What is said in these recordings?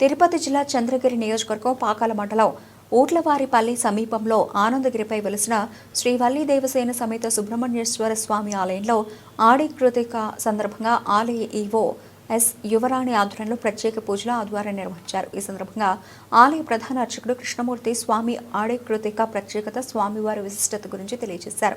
తిరుపతి జిల్లా చంద్రగిరి నియోజకవర్గం పాకాల మండలం ఊట్లవారిపల్లి సమీపంలో ఆనందగిరిపై వెలిసిన శ్రీ వల్లి దేవసేన సమేత సుబ్రహ్మణ్యేశ్వర స్వామి ఆలయంలో ఆడి కృతిక సందర్భంగా ఆలయ ఈవో ఎస్ యువరాణి ఆధ్వర్యంలో ప్రత్యేక పూజలు ఆదివారం నిర్వహించారు. ఈ సందర్భంగా ఆలయ ప్రధాన అర్చకుడు కృష్ణమూర్తి స్వామి ఆడే కృతిక ప్రత్యేకత స్వామివారి విశిష్టత గురించి తెలియజేశారు.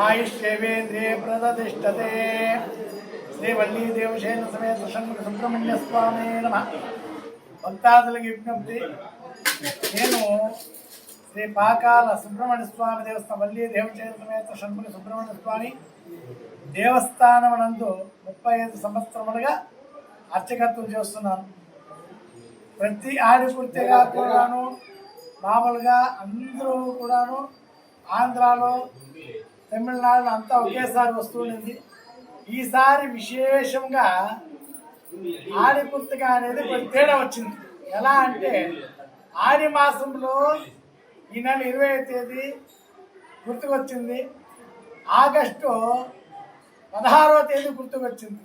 ఆయుష్యేవేంద్రియ ప్రదతిష్టతే శ్రీ వల్లీ దేవసేన సమేత షణ్ముఖ సుబ్రహ్మణ్య స్వామి నమ భక్తాదులకి విజ్ఞప్తి నేను శ్రీ పాకాల సుబ్రహ్మణ్య స్వామి దేవస్థానం వల్లీ దేవసేన సమేత షణ్ముఖ సుబ్రహ్మణ్య స్వామి దేవస్థానమునందు ముప్పై ఐదు సంవత్సరములుగా అర్చకత్వం చేస్తున్నాను. ప్రతి ఆడిపుర్తిగా కూడాను మామూలుగా అందరూ కూడాను ఆంధ్రాలో తమిళనాడు అంతా ఒకేసారి వస్తుండింది ఈసారి విశేషంగా ఆడిపుర్తిగా అనేది కొంచెం తేడా వచ్చింది. ఎలా అంటే ఆడి మాసంలో ఈ నెల ఇరవై తేదీ గుర్తుకొచ్చింది. ఆగస్టు పదహారవ తేదీ గుర్తుకొచ్చింది.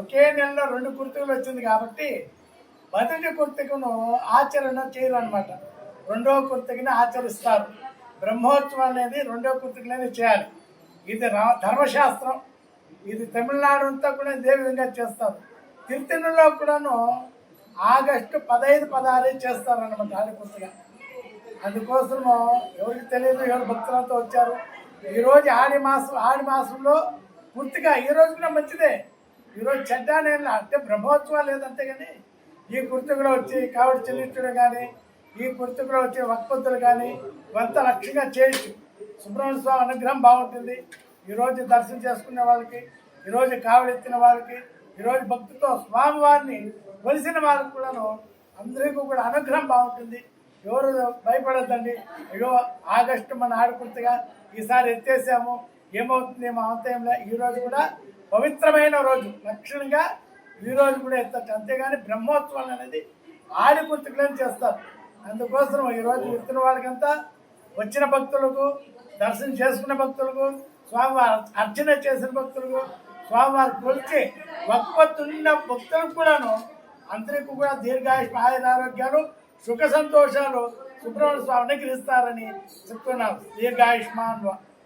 ఒకే నెలలో రెండు గుర్తుకులు వచ్చింది కాబట్టి మొదటి కుర్తికను ఆచరణ చేయరు అనమాట రెండవ కుర్తికని ఆచరిస్తారు. బ్రహ్మోత్సవం అనేది రెండో కుర్తికలోనే చేయాలి. ఇది రా- ధర్మశాస్త్రం. ఇది తమిళనాడు అంతా కూడా ఇదే విధంగా చేస్తారు. తిరుత్తణిలో కూడాను ఆగస్టు పదహైదు పదహారు చేస్తారు అనమాట ఆడి అందుకోసము ఎవరికి తెలియదు ఎవరు భక్తులతో వచ్చారు. ఈరోజు ఆడి మాసం ఆడి మాసంలో పూర్తిగా ఈ రోజు కూడా మంచిదే. ఈరోజు చెడ్డ నేను అంటే బ్రహ్మోత్సవాలు లేదంతే కానీ ఈ కుర్తుకులో వచ్చి కావిడి చెల్లించడం కానీ ఈ కుర్తుకులో వచ్చే వక్పంతులు కానీ వంత లక్ష్యంగా చేయొచ్చు సుబ్రహ్మణ్య స్వామి అనుగ్రహం బాగుంటుంది. ఈరోజు దర్శనం చేసుకునే వాళ్ళకి ఈరోజు కావలెత్తిన వాళ్ళకి ఈరోజు భక్తితో స్వామివారిని కొలిసిన వాళ్ళకి కూడాను అందరికీ కూడా అనుగ్రహం బాగుంటుంది. ఎవరు భయపడద్దండి. అయ్యో ఆగస్టు మన ఆడుకుంటగా ఈసారి ఎత్తేసాము. ఏమవుతుంది మా అంతయంలో ఈరోజు కూడా పవిత్రమైన రోజు. లక్షణంగా ఈ రోజు కూడా ఎత్తచ్చు. అంతేగాని బ్రహ్మోత్సవాలు అనేది ఆడి చేస్తారు. అందుకోసం ఈరోజు వచ్చిన వాళ్ళకంతా వచ్చిన భక్తులకు దర్శనం చేసుకున్న భక్తులకు స్వామివారి అర్చన చేసిన భక్తులకు స్వామివారి కొలిచి భక్తున్న భక్తులకు కూడాను అందరికీ కూడా దీర్ఘాయుష్ ఆయుర ఆరోగ్యాలు సుఖ సంతోషాలు సుబ్రహ్మణ్య స్వామిని గ్రహిస్తారని చెప్తున్నారు. దీర్ఘాయుష్మాన్